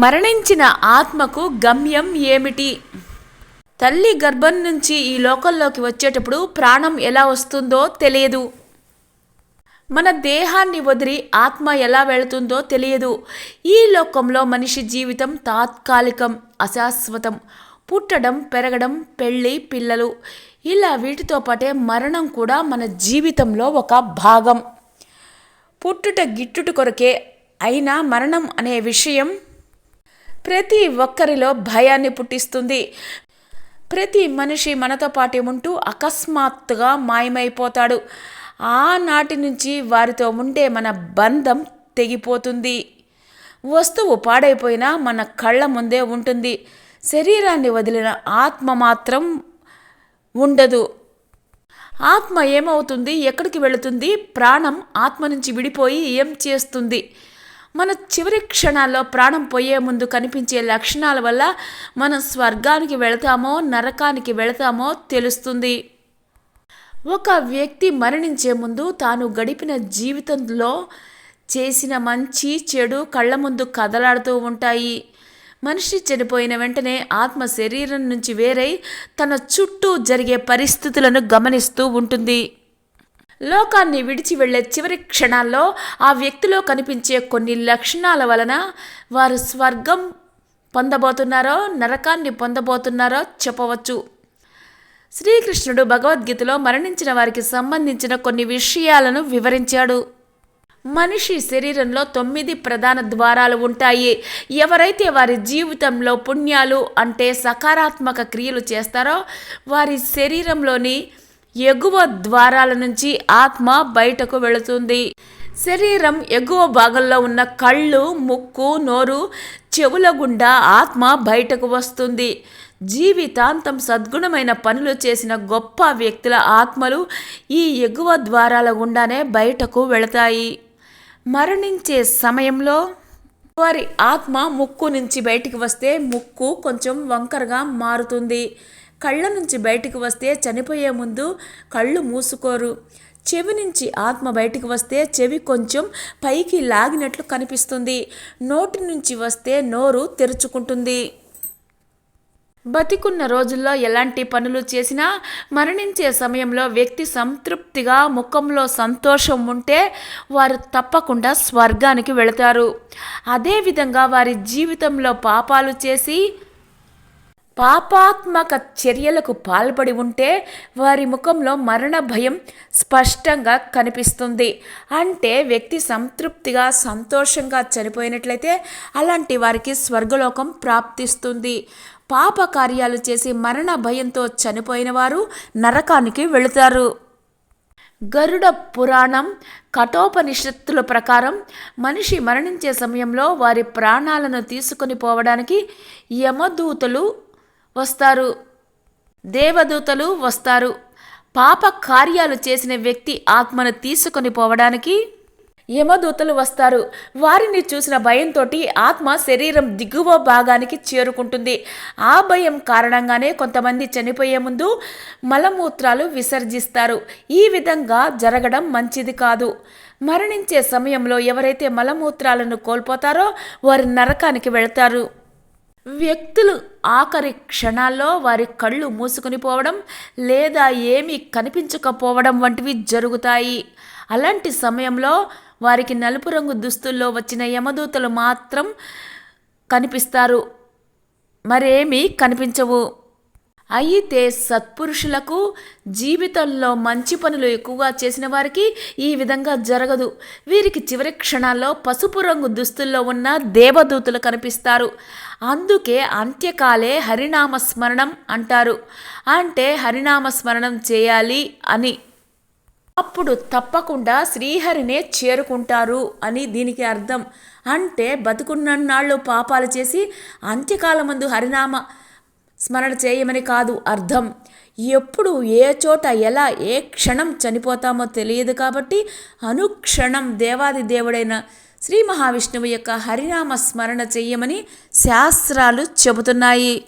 మరణించిన ఆత్మకు గమ్యం ఏమిటి? తల్లి గర్భం నుంచి ఈ లోకంలోకి వచ్చేటప్పుడు ప్రాణం ఎలా వస్తుందో తెలియదు. మన దేహాన్ని వదిలి ఆత్మ ఎలా వెళుతుందో తెలియదు. ఈ లోకంలో మనిషి జీవితం తాత్కాలికం అశాశ్వతం. పుట్టడం పెరగడం పెళ్ళి పిల్లలు. ఇలా వీటితో పాటే మరణం కూడా మన జీవితంలో ఒక భాగం. పుట్టుట గిట్టుట కొరకే అయినా మరణం అనే విషయం ప్రతి ఒక్కరిలో భయాన్ని పుట్టిస్తుంది. ప్రతి మనిషి మనతో పాటు ఉంటూ అకస్మాత్తుగా మాయమైపోతాడు. ఆనాటి నుంచి వారితో ఉండే మన బంధం తెగిపోతుంది. వస్తువు పాడైపోయినా మన కళ్ళ ముందే ఉంటుంది. శరీరాన్ని వదిలిన ఆత్మ మాత్రం ఉండదు. ఆత్మ ఏమవుతుంది? ఎక్కడికి వెళుతుంది? ప్రాణం ఆత్మ నుంచి విడిపోయి ఏం చేస్తుంది? మన చివరి క్షణాల్లో ప్రాణం పోయే ముందు కనిపించే లక్షణాల వల్ల మనం స్వర్గానికి వెళతామో నరకానికి వెళతామో తెలుస్తుంది. ఒక వ్యక్తి మరణించే ముందు తాను గడిపిన జీవితంలో చేసిన మంచి చెడు కళ్ళ ముందు కదలాడుతూ ఉంటాయి. మనిషి చనిపోయిన వెంటనే ఆత్మ శరీరం నుంచి వేరై తన చుట్టూ జరిగే పరిస్థితులను గమనిస్తూ ఉంటుంది. లోకాన్ని విడిచి వెళ్ళే చివరి క్షణాల్లో ఆ వ్యక్తిలో కనిపించే కొన్ని లక్షణాల వలన వారు స్వర్గం పొందబోతున్నారో నరకాన్ని పొందబోతున్నారో చెప్పవచ్చు. శ్రీకృష్ణుడు భగవద్గీతలో మరణించిన వారికి సంబంధించిన కొన్ని విషయాలను వివరించాడు. మనిషి శరీరంలో తొమ్మిది ప్రధాన ద్వారాలు ఉంటాయి. ఎవరైతే వారి జీవితంలో పుణ్యాలు అంటే సకారాత్మక క్రియలు చేస్తారో వారి శరీరంలోని ఎగువ ద్వారాల నుంచి ఆత్మ బయటకు వెళుతుంది. శరీరం ఎగువ భాగంలో ఉన్న కళ్ళు ముక్కు నోరు చెవుల గుండా ఆత్మ బయటకు వస్తుంది. జీవితాంతం సద్గుణమైన పనులు చేసిన గొప్ప వ్యక్తుల ఆత్మలు ఈ ఎగువ ద్వారాల గుండానే బయటకు వెళతాయి. మరణించే సమయంలో వారి ఆత్మ ముక్కు నుంచి బయటికి వస్తే ముక్కు కొంచెం వంకరగా మారుతుంది. కళ్ళ నుంచి బయటికి వస్తే చనిపోయే ముందు కళ్ళు మూసుకోరు. చెవి నుంచి ఆత్మ బయటికి వస్తే చెవి కొంచెం పైకి లాగినట్లు కనిపిస్తుంది. నోటి నుంచి వస్తే నోరు తెరుచుకుంటుంది. బతికున్న రోజుల్లో ఎలాంటి పనులు చేసినా మరణించే సమయంలో వ్యక్తి సంతృప్తిగా ముఖంలో సంతోషం ఉంటే వారు తప్పకుండా స్వర్గానికి వెళతారు. అదేవిధంగా వారి జీవితంలో పాపాలు చేసి పాపాత్మక చర్యలకు పాల్పడి ఉంటే వారి ముఖంలో మరణ భయం స్పష్టంగా కనిపిస్తుంది. అంటే వ్యక్తి సంతృప్తిగా సంతోషంగా చనిపోయినట్లయితే అలాంటి వారికి స్వర్గలోకం ప్రాప్తిస్తుంది. పాప కార్యాలు చేసి మరణ భయంతో చనిపోయిన వారు నరకానికి వెళుతారు. గరుడ పురాణం కఠోపనిషత్తుల ప్రకారం మనిషి మరణించే సమయంలో వారి ప్రాణాలను తీసుకొని పోవడానికి యమదూతలు వస్తారు. దేవదూతలు వస్తారు. పాప కార్యాలు చేసిన వ్యక్తి ఆత్మను తీసుకొని పోవడానికి యమదూతలు వస్తారు. వారిని చూసిన భయంతో ఆత్మ శరీరం దిగువ భాగానికి చేరుకుంటుంది. ఆ భయం కారణంగానే కొంతమంది చనిపోయే ముందు మలమూత్రాలు విసర్జిస్తారు. ఈ విధంగా జరగడం మంచిది కాదు. మరణించే సమయంలో ఎవరైతే మలమూత్రాలను కోల్పోతారో వారు నరకానికి వెళతారు. వ్యక్తులు ఆఖరి క్షణాల్లో వారి కళ్ళు మూసుకొని పోవడం లేదా ఏమీ కనిపించకపోవడం వంటివి జరుగుతాయి. అలాంటి సమయంలో వారికి నలుపు రంగు దుస్తుల్లో వచ్చిన యమదూతలు మాత్రం కనిపిస్తారు. మరేమీ కనిపించవు. అయితే సత్పురుషులకు జీవితంలో మంచి పనులు ఎక్కువగా చేసిన వారికి ఈ విధంగా జరగదు. వీరికి చివరి క్షణాల్లో పసుపు రంగు దుస్తుల్లో ఉన్న దేవదూతలు కనిపిస్తారు. అందుకే అంత్యకాలే హరినామ స్మరణం అంటారు. అంటే హరినామ స్మరణం చేయాలి అని. అప్పుడు తప్పకుండా శ్రీహరినే చేరుకుంటారు అని దీనికి అర్థం. అంటే బతుకున్నన్నాళ్ళు పాపాలు చేసి అంత్యకాలమందు హరినామ స్మరణ చేయమని కాదు అర్థం. ఎప్పుడు ఏ చోట ఎలా ఏ క్షణం చనిపోతామో తెలియదు కాబట్టి అనుక్షణం దేవాది దేవుడైన శ్రీ మహావిష్ణువు యొక్క హరినామ స్మరణ చెయ్యమని శాస్త్రాలు చెబుతున్నాయి.